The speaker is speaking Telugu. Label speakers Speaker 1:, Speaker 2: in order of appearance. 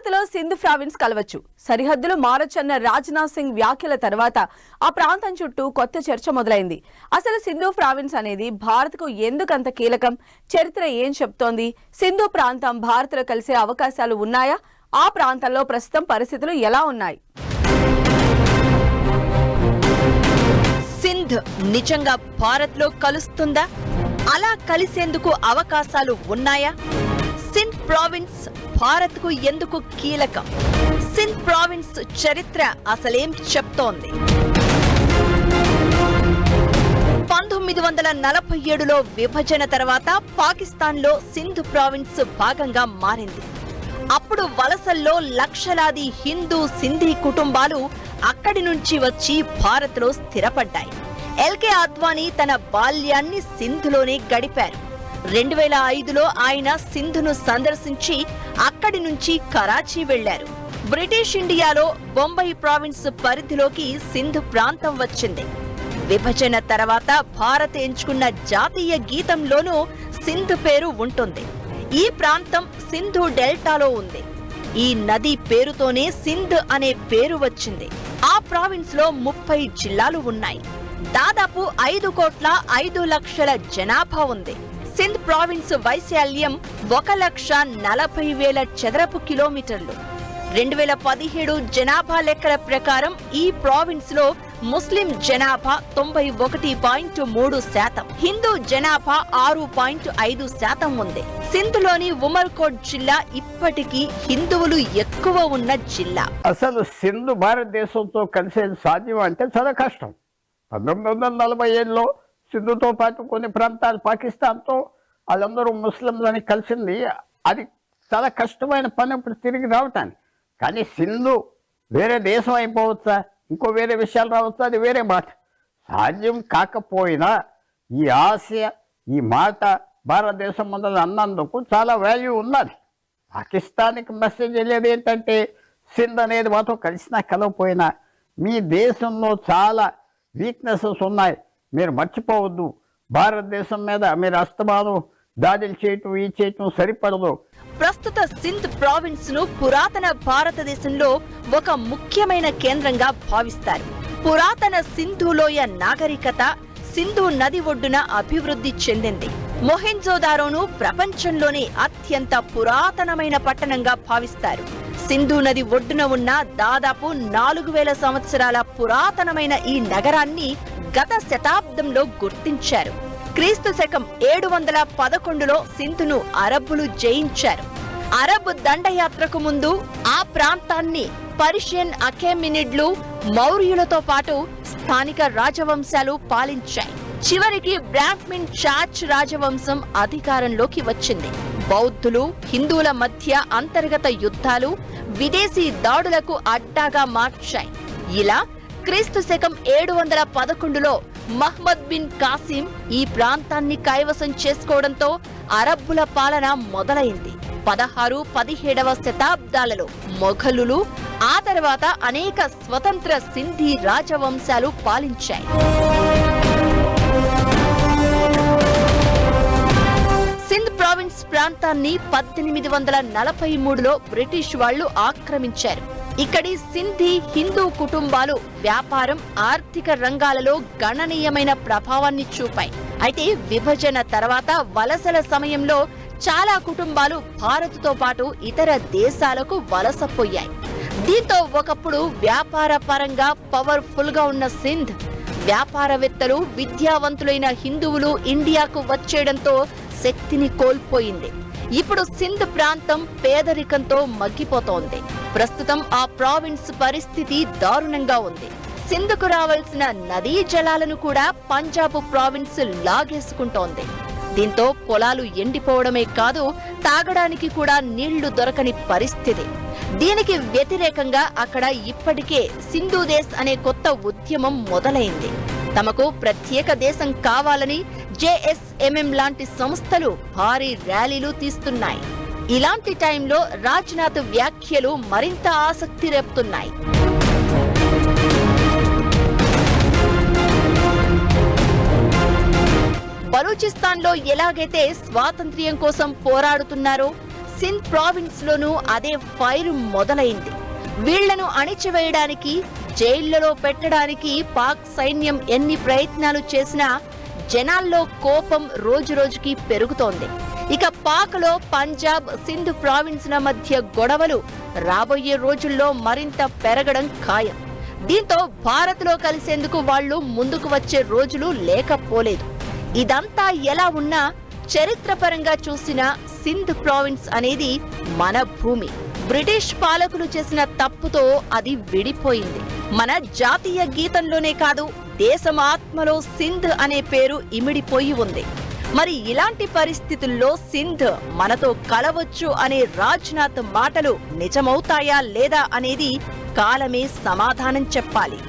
Speaker 1: భారత్లో సింధు ప్రావిన్స్ కలవచ్చు. సరిహద్దులు మారొచ్చన్న రాజ్నాథ్ సింగ్ వ్యాఖ్యల తర్వాత ఆ ప్రాంతం చుట్టూ కొత్త చర్చ మొదలైంది. అసలు సింధు ప్రావిన్స్ అనేది భారత్కు ఎందుకంత కీలకం? చరిత్ర ఏం చెప్తోంది? సింధు ప్రాంతం భారత్లో కలిసే అవకాశాలు ఉన్నాయా? ఆ ప్రాంతంలో ప్రస్తుతం పరిస్థితులు ఎలా ఉన్నాయి?
Speaker 2: సింధ్ నిజంగా భారత్లో కలుస్తుందా? అలా కలిసేందుకు అవకాశాలు ఉన్నాయా? సింధ్ ప్రావిన్స్ భారత్కు ఎందుకు కీలకం? సింధ్ ప్రావిన్స్ చరిత్ర అసలేం చెప్తోంది? పంతొమ్మిది వందల నలభై ఏడులో విభజన తర్వాత పాకిస్తాన్లో సింధ్ ప్రావిన్స్ భాగంగా మారింది. అప్పుడు వలసల్లో లక్షలాది హిందూ సింధీ కుటుంబాలు అక్కడి నుంచి వచ్చి భారత్లో స్థిరపడ్డాయి. ఎల్కే అద్వానీ తన బాల్యాన్ని సింధులోనే గడిపారు. రెండు వేల ఐదులో ఆయన సింధును సందర్శించి అక్కడి నుంచి కరాచీ వెళ్ళారు బ్రిటిష్ ఇండియాలో బొంబాయి ప్రావిన్స్ పరిధిలోకి సింధు ప్రాంతం వచ్చింది. విభజన తర్వాత భారత్ ఎంచుకున్న జాతీయ గీతంలోనూ సింధు పేరు ఉంటుంది. ఈ ప్రాంతం సింధు డెల్టాలో ఉంది. ఈ నది పేరుతోనే సింధ్ అనే పేరు వచ్చింది. ఆ ప్రావిన్స్లో ముప్పై జిల్లాలు ఉన్నాయి. దాదాపు ఐదు కోట్ల ఐదు లక్షల జనాభా ఉంది. సింధ్ ప్రావిన్స్ వైశాల్యం ఒక లక్ష నలభై వేల చదరపు కిలోమీటర్లు. రెండు వేల పదిహేడు జనాభా లెక్కల ప్రకారం ఈ ప్రావిన్స్లో ముస్లిం జనాభా తొంభై ఒకటి పాయింట్ మూడు శాతం. హిందూ జనాభా ఆరు పాయింట్ ఐదు శాతం ఉంది. సింధులోని ఉమర్కోట్ జిల్లా ఇప్పటికీ హిందువులు ఎక్కువ ఉన్న జిల్లా.
Speaker 3: అసలు సింధు భారతదేశంతో కలిసేది సాధ్యం అంటే చాలా కష్టం. పంతొమ్మిది వందల నలభై ఏడులో సింధుతో పాటు కొన్ని ప్రాంతాలు పాకిస్తాన్తో వాళ్ళందరూ ముస్లింలని కలిసింది. అది చాలా కష్టమైన పని ఇప్పుడు తిరిగి రావటానికి. కానీ సింధు వేరే దేశం అయిపోవచ్చా? ఇంకో వేరే విషయాలు రావచ్చా? అది వేరే మాట. సాధ్యం కాకపోయినా ఈ ఆశయ ఈ మాట భారతదేశం ముందర అన్నందుకు చాలా వాల్యూ ఉన్నది. పాకిస్తాన్కి మెసేజ్ వెళ్ళేది ఏంటంటే సింధ్ అనేది మాతో కలిసినా కలవపోయినా మీ దేశంలో చాలా వీక్నెసెస్ ఉన్నాయి. మీరు మర్చిపోవద్దు. భారతదేశం మీద మీరు అస్తమానం దాడులు చేయటం ఈ చేయటం సరిపడదు.
Speaker 2: ప్రస్తుత సింధ్ ప్రావిన్స్ను పురాతన భారతదేశంలో ఒక ముఖ్యమైన కేంద్రంగా భావిస్తారు. పురాతన సింధులోయ నాగరికత సింధు నది ఒడ్డున అభివృద్ధి చెందింది. మొహెంజోదారోను ప్రపంచంలోనే అత్యంత పురాతనమైన పట్టణంగా భావిస్తారు. సింధు నది ఒడ్డున ఉన్న దాదాపు నాలుగు వేల సంవత్సరాల పురాతనమైన ఈ నగరాన్ని గత శతాబ్దంలో గుర్తించారు. క్రీస్తు శకం ఏడు వందల పదకొండులో సింధును అరబ్బులు జయించారు. అరబ్ దండయాత్రకు ముందు ఆ ప్రాంతాన్ని పర్షియన్ అకేమినిడ్లు మౌర్యులతో పాటు స్థానిక రాజవంశాలు పాలించాయి. చివరికి బ్రాహ్మిన్ చార్చ్ రాజవంశం అధికారంలోకి వచ్చింది. బౌద్ధులు హిందువుల మధ్య అంతర్గత యుద్ధాలు విదేశీ దాడులకు అడ్డాగా మార్చాయి. ఇలా క్రీస్తు శకం ఏడు వందల పదకొండులో మహ్మద్ బిన్ కాసిం ఈ ప్రాంతాన్ని కైవసం చేసుకోవడంతో అరబ్బుల పాలన మొదలైంది. పదహారు పదిహేడవ శతాబ్దాలలో మొఘలులు ఆ తర్వాత అనేక స్వతంత్ర సింధీ రాజవంశాలు పాలించాయి. సింధ్ ప్రావిన్స్ ప్రాంతాన్ని పద్దెనిమిది వందల నలభై మూడులో బ్రిటిష్ వాళ్ళు ఆక్రమించారు. ఇక్కడి సింధీ హిందూ కుటుంబాలు వ్యాపారం ఆర్థిక రంగాలలో గణనీయమైన ప్రభావాన్ని చూపాయి. అయితే విభజన తర్వాత వలసల సమయంలో చాలా కుటుంబాలు భారత్తో పాటు ఇతర దేశాలకు వలసపోయాయి దీంతో ఒకప్పుడు వ్యాపార పరంగా పవర్ఫుల్గా ఉన్న సింధ్ వ్యాపారవేత్తలు విద్యావంతులైన హిందువులు ఇండియాకు వచ్చేయడంతో శక్తిని కోల్పోయింది. ఇప్పుడు సింధ్ ప్రాంతం పేదరికంతో మగ్గిపోతోంది. ప్రస్తుతం ఆ ప్రావిన్స్ పరిస్థితి దారుణంగా ఉంది. సింధుకు రావాల్సిన నదీ జలాలను కూడా పంజాబ్ ప్రావిన్స్ లాగేసుకుంటోంది. దీంతో పొలాలు ఎండిపోవడమే కాదు తాగడానికి కూడా నీళ్ళు దొరకని పరిస్థితి. దీనికి వ్యతిరేకంగా అక్కడ ఇప్పటికే సింధు దేశ్ అనే కొత్త ఉద్యమం మొదలైంది. తమకు ప్రత్యేక దేశం కావాలని జేఎస్ఎంఎం లాంటి సంస్థలు భారీ ర్యాలీలు తీస్తున్నాయి. ఇలాంటి టైంలో రాజ్నాథ్ వ్యాఖ్యలు మరింత ఆసక్తి రేపుతున్నాయి. బలూచిస్తాన్లో ఎలాగైతే స్వాతంత్ర్యం కోసం పోరాడుతున్నారో సింధ్ ప్రావిన్స్ లోనూ అదే ఫైర్ మొదలైంది. వీళ్ళను అణిచివేయడానికి జైళ్ళలో పెట్టడానికి పాక్ సైన్యం ఎన్ని ప్రయత్నాలు చేసినా జనాల్లో కోపం రోజురోజుకి పెరుగుతోంది. ఇక పాక్లో పంజాబ్ సింధ్ ప్రావిన్స్ల మధ్య గొడవలు రాబోయే రోజుల్లో మరింత పెరగడం ఖాయం. దీంతో భారత్లో కలిసేందుకు వాళ్ళు ముందుకు వచ్చే రోజులు లేకపోలేదు. ఇదంతా ఎలా ఉన్నా చరిత్రపరంగా చూసిన సింధ్ ప్రావిన్స్ అనేది మన భూమి. బ్రిటిష్ పాలకులు చేసిన తప్పుతో అది విడిపోయింది. మన జాతీయ గీతంలోనే కాదు దేశం ఆత్మలో సింధ్ అనే పేరు ఇమిడిపోయి ఉంది. మరి ఇలాంటి పరిస్థితుల్లో సింధ్ మనతో కలవచ్చు అనే రాజ్నాథ్ మాటలు నిజమవుతాయా లేదా అనేది కాలమే సమాధానం చెప్పాలి.